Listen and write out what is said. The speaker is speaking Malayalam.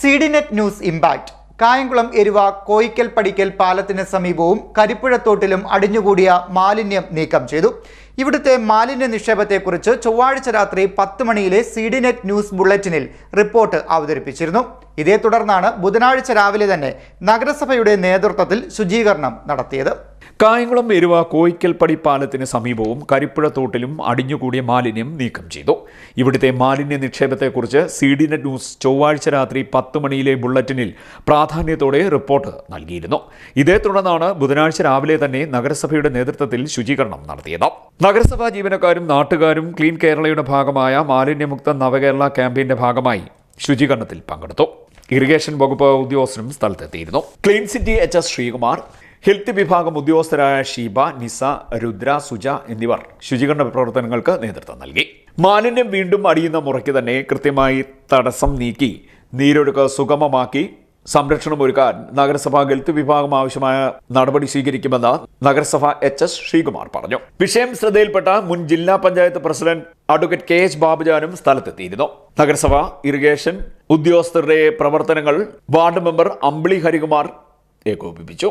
CD Net News Impact. Kayamkulam Eruva Koyikkal Padikkal പാലത്തിന് സമീപവും കരിപ്പുഴത്തോട്ടിലും അടിഞ്ഞുകൂടിയ മാലിന്യം നീക്കം ചെയ്തു. ഇവിടുത്തെ മാലിന്യ നിക്ഷേപത്തെക്കുറിച്ച് ചൊവ്വാഴ്ച രാത്രി പത്ത് മണിയിലെ സിഡിനെറ്റ് ന്യൂസ് ബുള്ളറ്റിനിൽ റിപ്പോർട്ട് അവതരിപ്പിച്ചിരുന്നു. ഇതേ തുടർന്നാണ് ബുധനാഴ്ച രാവിലെ തന്നെ നഗരസഭയുടെ നേതൃത്വത്തിൽ ശുചീകരണം നടത്തിയത്. കായംകുളം എരുവ കോയിക്കൽപ്പടി പാലത്തിന് സമീപവും കരിപ്പുഴ തോട്ടിലും അടിഞ്ഞുകൂടിയ മാലിന്യം നീക്കം ചെയ്തു. ഇവിടുത്തെ മാലിന്യ നിക്ഷേപത്തെക്കുറിച്ച് സി ഡി നെറ്റ് ന്യൂസ് ചൊവ്വാഴ്ച രാത്രി പത്ത് മണിയിലെ ബുള്ളറ്റിനിൽ പ്രാധാന്യത്തോടെ റിപ്പോർട്ട് നൽകിയിരുന്നു. ഇതേ തുടർന്നാണ് ബുധനാഴ്ച രാവിലെ തന്നെ നഗരസഭയുടെ നേതൃത്വത്തിൽ ശുചീകരണം നടത്തിയത്. നഗരസഭാ ജീവനക്കാരും നാട്ടുകാരും ക്ലീൻ കേരളയുടെ ഭാഗമായ മാലിന്യമുക്ത നവകേരള ക്യാമ്പയിന്റെ ഭാഗമായി ശുചീകരണത്തിൽ പങ്കെടുത്തു. ഇറിഗേഷൻ വകുപ്പ് ഉദ്യോഗസ്ഥരും സ്ഥലത്തെത്തിയിരുന്നു. Clean city H S Sreekumar health വിഭാഗം ഉദ്യോഗസ്ഥരായ ഷീബ നിസ രുദ്ര സുജ എന്നിവർ ശുചീകരണ പ്രവർത്തനങ്ങൾക്ക് നേതൃത്വം നൽകി. മാലിന്യം വീണ്ടും അടിയുന്ന മുറയ്ക്ക് തന്നെ കൃത്യമായി തടസ്സം നീക്കി നീരൊഴുക്ക് സുഗമമാക്കി സംരക്ഷണം ഒരുക്കാൻ നഗരസഭ ഹെൽത്ത് വിഭാഗം ആവശ്യമായ നടപടി സ്വീകരിക്കുമെന്ന് നഗരസഭ എച്ച് എസ് ശ്രീകുമാർ പറഞ്ഞു. വിഷയം ശ്രദ്ധയിൽപ്പെട്ട മുൻ ജില്ലാ panchayat president advocate K H ബാബുജാനും സ്ഥലത്തെത്തിയിരുന്നു. നഗരസഭ ഇറിഗേഷൻ ഉദ്യോഗസ്ഥരുടെ പ്രവർത്തനങ്ങൾ വാർഡ് മെമ്പർ അമ്പിളി ഹരികുമാർ ഏകോപിപ്പിച്ചു.